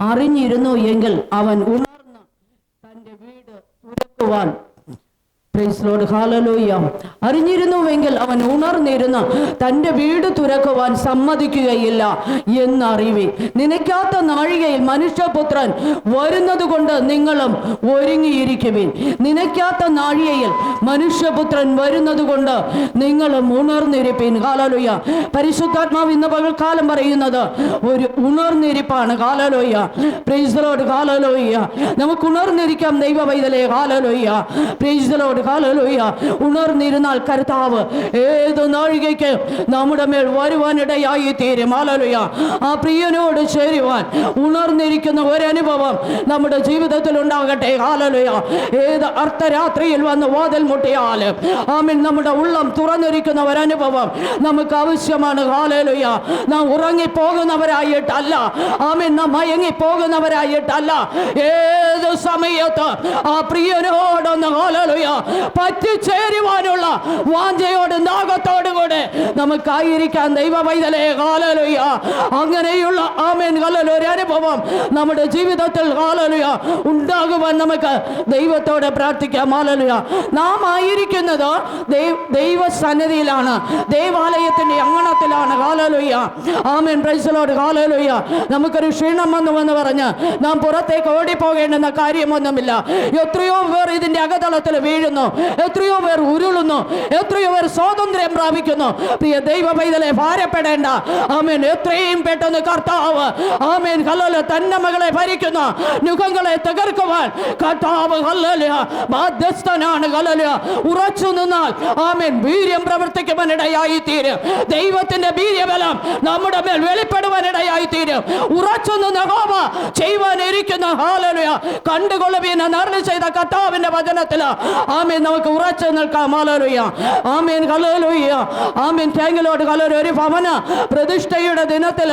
അറിഞ്ഞിരുന്നു എങ്കിൽ അവൻ ഉണർന്ന് തന്റെ വീട് തുറക്കുവാൻ അറിഞ്ഞിരുന്നുവെങ്കിൽ അവൻ ഉണർന്നിരുന്ന് തന്റെ വീട് തുറക്കുവാൻ സമ്മതിക്കുകയില്ല എന്നറിവി. നനയ്ക്കാത്ത നാഴികയിൽ മനുഷ്യപുത്രൻ വരുന്നത് കൊണ്ട് നിങ്ങളും ഒരുങ്ങിയിരിക്കുവിൻ. നനയ്ക്കാത്ത നാഴികയിൽ മനുഷ്യപുത്രൻ വരുന്നത് കൊണ്ട് നിങ്ങളും ഉണർന്നിരിപ്പിൻ. ഹാലലുയ പരിശുദ്ധാത്മാവ് ഇന്ന് പകൽക്കാലം പറയുന്നത് ഒരു ഉണർന്നിരിപ്പാണ്. ഹാലലോയ പ്രൈസലോട് ഹാലലോയ നമുക്ക് ഉണർന്നിരിക്കാം ദൈവ പൈതലേ ഹാലലോയ പ്രൈസലോട് ഹാലലോയ ഉണർന്നിരുന്നാൽ കർത്താവ് ഏത് നാഴികയ്ക്ക് നമ്മുടെ മേൽ വരുവാനിടയായി തീരും. ഹലലുയ ആ പ്രിയനോട് ചേരുവാൻ ഉണർന്നിരിക്കുന്ന ഒരനുഭവം നമ്മുടെ ജീവിതത്തിൽ ഉണ്ടാകട്ടെ. ഹാലലോയ ഏത് അർദ്ധരാത്രിയിൽ വന്ന് വാതിൽ മുട്ടിയാലും ആമിൻ നമ്മുടെ ഉള്ളം തുറന്നിരിക്കുന്ന ഒരനുഭവം നമുക്ക് ആവശ്യമാണ്. ഹാലലുയ നാം ഉറങ്ങിപ്പോകുന്നവരായിട്ടല്ല. ആമിൻ നാം മയങ്ങിപ്പോകുന്നവരായിട്ടല്ല. ഏത് സമയത്ത് ആ പ്രിയനോടൊന്ന് ഹാലലുയ പറ്റിച്ചേരുവാനുള്ള വാഞ്ചയോട് നാഗത്തോടു കൂടെ നമുക്കായിരിക്കാൻ ദൈവ വൈതലേ കാലലുയ അങ്ങനെയുള്ള ആമേൻ. ഹലലു ഒരു അനുഭവം നമ്മുടെ ജീവിതത്തിൽ കാലലുയ ഉണ്ടാകുവാൻ നമുക്ക് ദൈവത്തോടെ പ്രാർത്ഥിക്കാം. ആലലുയ നാം ആയിരിക്കുന്നത് ദൈവ- സന്നിധിയിലാണ് ദൈവാലയത്തിന്റെ അങ്കണത്തിലാണ്. കാലലുയ ആമേൻ. പ്രൈസലോട് കാലലുയ നമുക്കൊരു ക്ഷീണം വന്നു എന്ന് പറഞ്ഞ് നാം പുറത്തേക്ക് ഓടിപ്പോകേണ്ടുന്ന കാര്യമൊന്നുമില്ല. എത്രയോ പേർ ഇതിന്റെ അകതളത്തിൽ വീഴുന്നു. എത്രയോ പേർ ഉരുളുന്നു. എത്രയോ പേർ സ്വാതന്ത്ര്യം പ്രാപിക്കുന്നു. പ്രിയ ദൈവ പൈതലെ ഭാരപ്പെടേണ്ട. ആമേൻ. എത്രയും പെട്ടെന്ന് കർത്താവ് ആമേൻ. ഹല്ലല തന്റെ മകളെ ഭരിക്കുന്ന. നുഖങ്ങളെ തകർക്കുവാൻ കർത്താവ് ഹല്ലല ബാധ്യസ്ഥനാണ് ഹല്ലല ഉറച്ചു നിന്നാൽ ആമേൻ. വീര്യം പ്രവർത്തിക്കുവാനിടയായി തീരും ദൈവത്തിന്റെ വീര്യബലം നമ്മുടെ മേൽ വെളിപ്പെടുവാനിടയായി തീരും ഉറച്ചു നിന്ന് ഹോമ ചെയ്യുവാനിരിക്കുന്ന. ഹാലലുയ കണ്ടുകൊള്ളുവീന എന്നറിഞ്ഞു ചെയ്ത കർത്താവിന്റെ വചനത്തിൽ നമുക്ക് ഉറച്ചു നിൽക്കാം. ഹാലലുയ ആമേൻ ഹല്ലേലൂയ. ആമേൻ. താങ്കിലോട്ട് ഹല്ലേലൂയ ഒരു ഭവന പ്രതിഷ്ഠയുടെ ദിനത്തിൽ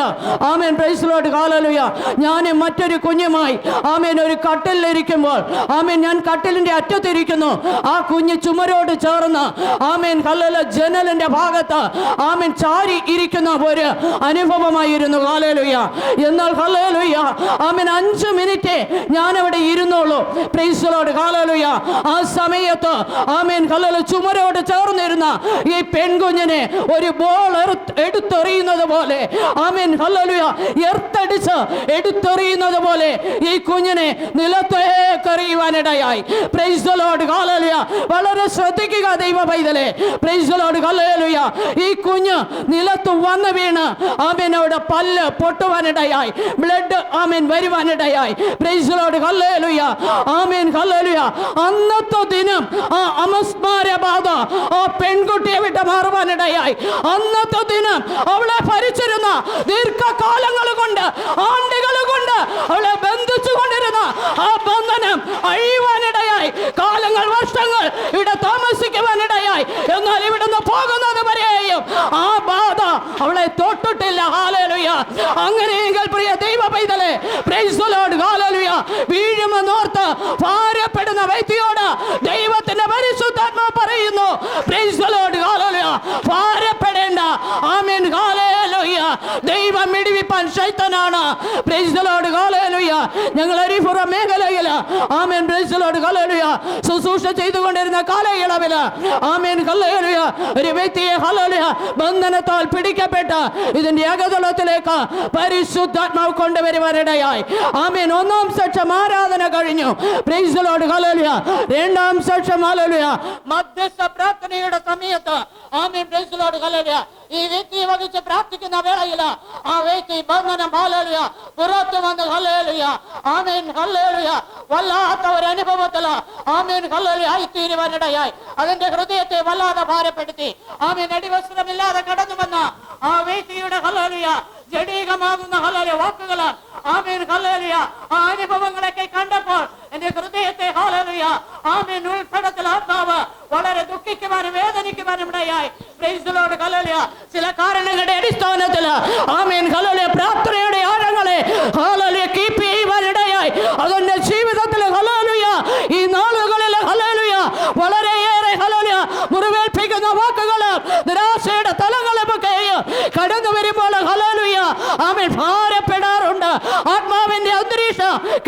ആമേൻ. പ്രൈസിലോട്ട് ഹാലലുയ ഞാൻ മറ്റൊരു കുഞ്ഞുമായി ആമേൻ ഒരു കട്ടിലിരിക്കുമ്പോൾ ആമേൻ ഞാൻ കട്ടിലിന്റെ അറ്റത്തിരിക്കുന്നു. ആ കുഞ്ഞ് ചുമരോട് ചേർന്ന് ആമേൻ ഹല്ലല ജനലിന്റെ ഭാഗത്ത് ആമേൻ ചാരി ഇരിക്കുന്ന ഒരു അനുഭവമായിരുന്നു. ഹാലലുയ എന്നാൽ ഹല്ലേലൂയ ആമേൻ അഞ്ച് മിനിറ്റ് ഞാൻ അവിടെ ഇരുന്നുള്ളൂ പ്രൈസിലോട്ട് ഹാലലുയ ആ സമയത്ത് ആമേൻ കല്ലിൽ ചുമരോട് ചേർന്നിരുന്ന ഈ പെൺകുഞ്ഞിനെ ഒരു ബോൾ എടുത്തെറിയുന്നത് പോലെ ആമേൻ ഹല്ലേലൂയ എർത്തടിച്ച് എടുത്തെറിയുന്നത് പോലെ ഈ കുഞ്ഞിനെ നിലത്തേക്കെറിയുവാനിടയായി പ്രൈസലോട് കാലലുയ വളരെ ശ്രദ്ധിക്കുക ദൈവ പൈതലെ പ്രൈസലോട് കല്ലലുയ ഈ കുഞ്ഞ് നിലത്ത് വന്ന് വീണ് ആമേനോട് പല്ല് പൊട്ടുവാനിടയായി. ബ്ലഡ് ആമേൻ വരുവാനിടയായി. പ്രൈസലോട് കല്ലലുയ ആമേൻ ഹല്ലേലൂയ. അന്നത്തെ ദിനം ആ അമസ്മാര ബാധ ആ പെൺകുട്ടിയെ വിട്ട് മാറുവാനിടയായി. അന്നത്തെ ദിനം അവളെ ഭരിച്ചിരുന്ന ദീർഘകാലങ്ങൾ കൊണ്ട് ആണ്ടുകൾ കൊണ്ട് അവളെ ബന്ധിച്ചു കൊണ്ടിരുന്ന ആ ബന്ധനം അഴിയുവാനിടയായി. കാലങ്ങൾ വർഷങ്ങൾ ഇവിടെ താമസിക്കുവാനിടയായി. എന്നാൽ ഇവിടുന്ന് പോകുന്നത് വരെയും ആ ബാധ അവളെ തൊട്ടിട്ടില്ല. ഹാലലുയ അങ്ങനെയെങ്കിൽ പ്രിയ ദൈവ പൈതലെ പ്രൈസ് ലോർഡ് ഹാലലുയ വീഴുമെന്നോർത്ത് ഭാരപ്പെടുന്ന വ്യക്തിയോട് ദൈവത്തിന്റെ പരിശുദ്ധാത്മാ പറയുന്നു ഞങ്ങൾ അരിഫുറ മേഖലയിൽ. ആമേൻ പ്രൈസ് ലോർഡ് ഹാലലുയ ശുശ്രൂഷ ചെയ്തുകൊണ്ടിരുന്ന കാലയളവിൽ ആമേൻ ഹല്ലേലൂയ. ഒരു വ്യക്തിയെ ഹല്ലേലൂയ ബന്ധനത്താൽ പിടിക്കപ്പെട്ട് ഇതിന്റെ ഏകതലത്തിലേക്ക് പരിശുദ്ധാത്മാവ് കൊണ്ടുവരുവാനിടയായി. ആമേൻ ഒന്നാം സെക്ഷം ആരാധന കഴിഞ്ഞു. Praise Lord hallelujah. രണ്ടാം സെക്ഷം ഹല്ലേലൂയ. മധ്യസ്ഥ പ്രാർത്ഥനയുടെ സമയത്ത് ആമേൻ പ്രൈസ് ലോർഡ് ഹല്ലേലൂയ ഈ വ്യക്തിയെ വഹിച്ച് പ്രാർത്ഥിക്കുന്ന വേളയിൽ ആ വ്യക്തി ബന്ധനം ഹല്ലേലൂയ പുറത്തു വന്ന് ഹല്ലേലൂയ ആമേൻ ഹല്ലേലൂയ വല്ലാത്ത ഒരു അനുഭവത്തിൽ ആമേൻ ഹല്ലേലൂയ ആയിത്തീരുവാനിടയായി അതിന്റെ ഹൃദയത്തെ വല്ലാതെ ഭാരപ്പെടുത്തി ആമേൻ അടിവസ്ത്രമില്ലാതെ കടന്നു വന്ന ആ വ്യക്തിയുടെ ഹല്ലേലൂയ ജഡീകമാകുന്ന ഹല്ലേലൂയ വാക്കുകൾ ആമേൻ ഹല്ലേലൂയ ആ അനുഭവങ്ങളൊക്കെ കണ്ടപ്പോൾ എന്റെ ഹൃദയത്തെ ഹല്ലേലൂയ ആമേൻ ഉൾപ്പെടത്തിൽ ആത്മാവ് വളരെ ദുഃഖിക്കുവാനും വേദനിക്കുവാനും ഇടയായി Praise the Lord. ഹല്ലേലൂയ ചില കാരണങ്ങളുടെ അടിസ്ഥാനത്തിൽ ആമേൻ ഹല്ലേലൂയ പ്രാർത്ഥനയുടെ ആഴങ്ങളെ ഹല്ലേലൂയ കീപ്പ് ചെയ്യുവാനിടയായി അതെന്റെ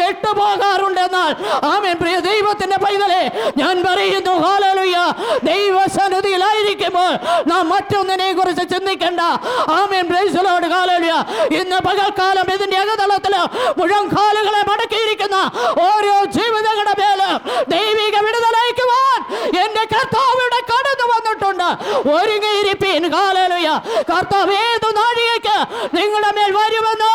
കെട്ടുപോകാറുണ്ട് എന്നാൽ ആമേൻ. പ്രിയ ദൈവത്തിന്റെ പൈതലെ ഞാൻ പറയുന്നു ഹാലലുയ്യ ദൈവസന്നിധിയിലായിരിക്കുമ്പോൾ നാം മറ്റൊന്നിനെ കുറിച്ച് ചിന്തിക്കണ്ട. ആമേൻ. പ്രൈസലോട് ഹാലലുയ്യ ഇന്ന് പകൽക്കാലം ഇതിന്റെ അകതളത്തിൽ മുഴങ്കാലുകളെ മടക്കിയിരിക്കുന്ന ഓരോ ജീവിതങ്ങളുടെ മേലും ദൈവിക വിടുതലയക്കുവാൻ എന്റെ കർത്താവിടെ ഒരുങ്ങിയിരിപ്പീൻ. ഹാലലുയ കർത്താവ് ഏതു നാഴികയ്ക്ക് നിങ്ങളുടെ മേൽ വരുമെന്ന്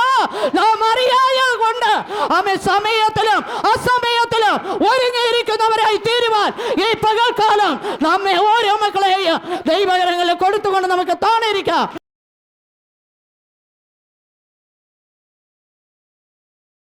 നാം അറിയായത് കൊണ്ട് ആമേ സമയത്തിലും അസമയത്തിലും ഒരുങ്ങിയിരിക്കുന്നവരായി തീരുവാൻ ഈ പകൽക്കാലം നമ്മെ ഓരോ മക്കളെയും ദൈവകരങ്ങളിൽ കൊടുത്തുകൊണ്ട് നമുക്ക് താണിരിക്കും